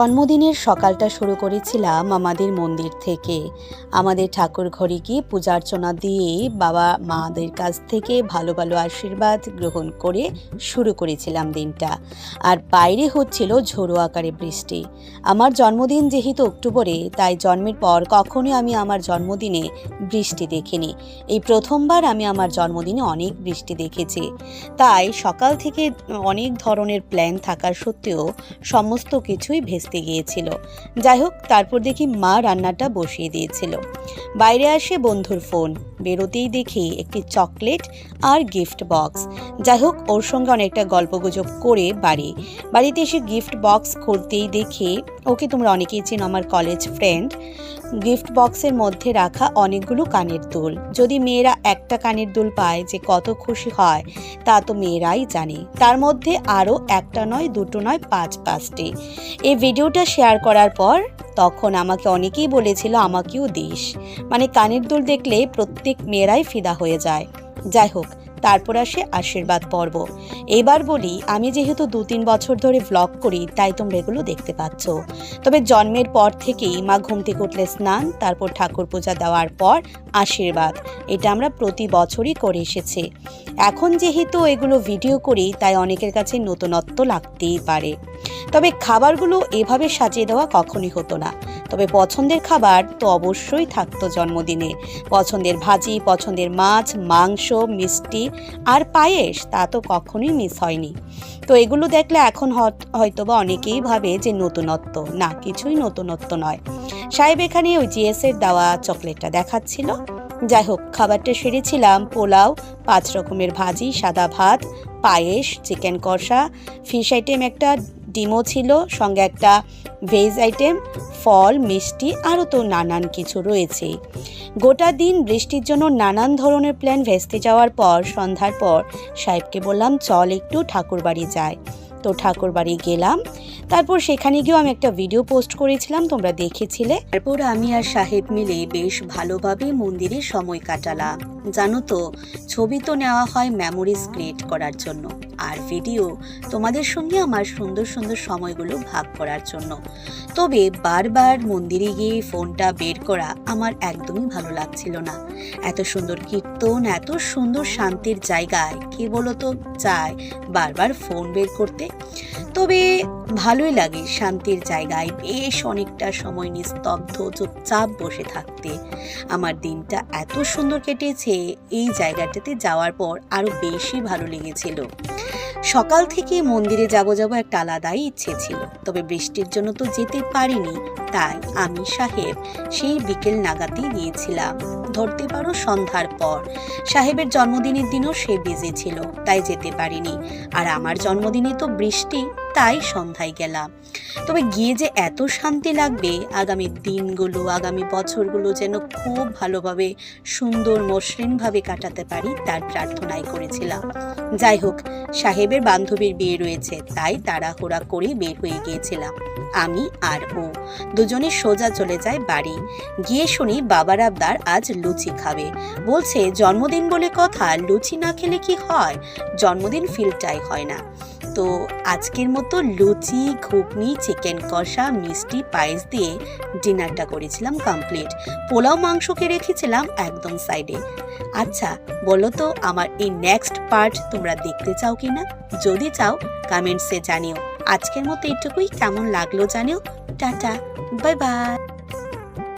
জন্মদিনের সকালটা শুরু করেছিলাম আমাদের মন্দির থেকে। আমাদের ঠাকুর ঘরে গিয়ে পূজা অর্চনা দিয়ে বাবা মাদের কাছ থেকে ভালো ভালো আশীর্বাদ গ্রহণ করে শুরু করেছিলাম দিনটা। আর বাইরে হচ্ছিল ঝোড়ো আকারে বৃষ্টি। আমার জন্মদিন যেহেতু অক্টোবরে, তাই জন্মের পর কখনোই আমি আমার জন্মদিনে বৃষ্টি দেখিনি। এই প্রথমবার আমি আমার জন্মদিনে অনেক বৃষ্টি দেখেছি। তাই সকাল থেকে অনেক ধরনের প্ল্যান থাকার সত্ত্বেও সমস্ত কিছুই ভেস্তে গিয়েছিল। যাই হোক তারপর দেখি মা রান্নাটা বসিয়ে দিয়েছিল। বাইরে আসে বন্ধুর ফোন। বেরোতেই দেখি একটি চকলেট আর গিফট বক্স যাই হোক ওর সঙ্গে অনেকটা গল্পগুজব করে বাড়ি। বাড়িতে এসে গিফট বক্স খুলতেই দেখি, ওকে তোমরা অনেকেই চেনো আমার কলেজ ফ্রেন্ড গিফট বক্সের মধ্যে রাখা অনেকগুলো কানের দুল। যদি মেয়েরা একটা কানের দুল পায় যে কত খুশি হয়, তা তো মেয়েরাই জানে। তার মধ্যে আরও একটা নয়, দুটো নয়, পাঁচ পাঁচটি। এই ভিডিওটা শেয়ার করার পর তখন আমাকে অনেকেই বলেছিল, আমাকেও দিস। মানে কানের দুল দেখলে প্রত্যেক মেয়েরাই ফিদা হয়ে যায়। যাই হোক, তারপর আসে আশীর্বাদ পর্ব। এবার বলি, আমি যেহেতু দু তিন বছর ধরে ভ্লগ করি, তাই তোমরা এগুলো দেখতে পাচ্ছ। তবে জন্মের পর থেকেই মা ঘুম থেকে উঠলে স্নান, তারপর ঠাকুর পূজা দেওয়ার পর আশীর্বাদ। এটা আমরা প্রতি বছরই করে এসেছি। এখন যেহেতু এগুলো ভিডিও করি, তাই অনেকের কাছে নতুনত্ব লাগতেই পারে। তবে খাবারগুলো এভাবে সাজিয়ে দেওয়া কখনই হতো না। তবে পছন্দের খাবার তো অবশ্যই থাকতো জন্মদিনে। পছন্দের ভাজি, পছন্দের মাছ, মাংস, মিষ্টি আর পায়েস, তা তো কখনোই মিস হয়নি। তো এগুলো দেখলে এখন হয়তোবা অনেকেই ভাবে যে নতুনত্ব। না, কিছুই নতুনত্ব নয়। সাহেব এখানে ওই জিএসের দেওয়া চকলেটটা দেখাচ্ছিল। যাই হোক খাবারটা সেরেছিলাম, পোলাও, পাঁচ রকমের ভাজি, সাদা ভাত, পায়েস, চিকেন কষা, ফিশ আইটেম একটা, ডিমও ছিল, সঙ্গে একটা ভেজ আইটেম, ফল, মিষ্টি, আরও তো নানান কিছু রয়েছে। গোটা দিন বৃষ্টির জন্য নানান ধরনের প্ল্যান ভেস্তে যাওয়ার পর, সন্ধ্যার পর, সাহেবকে বললাম, চল একটু ঠাকুর বাড়ি যাই। তো ঠাকুর বাড়ি গেলাম। তারপর সেখানে গিয়েও আমি একটা ভিডিও পোস্ট করেছিলাম, তোমরা দেখেছিলে। তারপর আমি আর সাহেব মিলে বেশ ভালোভাবে মন্দিরে সময় কাটালাম। জানো তো, ছবি তো নেওয়া হয় মেমোরিজ ক্রিয়েট করার জন্য। আর ভিডিও তোমাদের সঙ্গে আমার সুন্দর সুন্দর সময়গুলো ভাগ করার জন্য। তবে বারবার মন্দিরে গিয়ে ফোনটা বের করা আমার একদমই ভালো লাগছিল না। এত সুন্দর কীর্তন, এত সুন্দর শান্তির জায়গায় কে বলতো চায় বারবার ফোন বের করতে। তবে ভালোই লাগে শান্তির জায়গায় বেশ অনেকটা সময় নিস্তব্ধ চুপচাপ বসে থাকতে। আমার দিনটা এত সুন্দর কেটেছে, এই জায়গাটাতে যাওয়ার পর আরও বেশি ভালো লেগেছিল। সকাল থেকে মন্দিরে যাব যাব একটা আলাদাই ইচ্ছে ছিল, তবে বৃষ্টির জন্য তো যেতে পারিনি, তাই আমি সাহেব সেই বিকেল নাগাতেই গিয়েছিলাম। ধরতে পারো সন্ধ্যার পর। সাহেবের জন্মদিনের দিনও সে বিজি ছিল, তাই যেতে পারিনি। আর আমার জন্মদিনে তো বৃষ্টি তাই সন্ধ্যায় গেলাম। তবে গিয়ে যে এত শান্তি লাগবে, আগামী দিনগুলো, আগামী বছরগুলো যেন খুব ভালোভাবে, সুন্দর, মসৃণভাবে কাটাতে পারি, তার প্রার্থনাই করেছিলাম। যাই হোক, সাহেবের বান্ধবীর বিয়ে রয়েছে, তাই তাড়াহুড়া করে বের হয়ে গিয়েছিলাম। আমি আর ও। দুজনে সোজা চলে যায় বাড়ি। গিয়ে শুনি বাবার আবদার আজ লুচি খাবে। বলছে, জন্মদিন বলে কথা, লুচি না খেলে কি হয়? জন্মদিন ফিলটাই হয় না। তো আজকের মতো লুচি, ঘুগনি চিকেন কষা, মিষ্টি, পায়েস দিয়ে ডিনারটা করেছিলাম কমপ্লিট পোলাও, মাংসকে রেখেছিলাম একদম সাইডে আচ্ছা বলো তো, আমার এই নেক্সট পার্ট তোমরা দেখতে চাও কি না যদি চাও কমেন্টসে জানিও। আজকের মতো এটুকুই কেমন লাগল জানিও? টাটা। Bye bye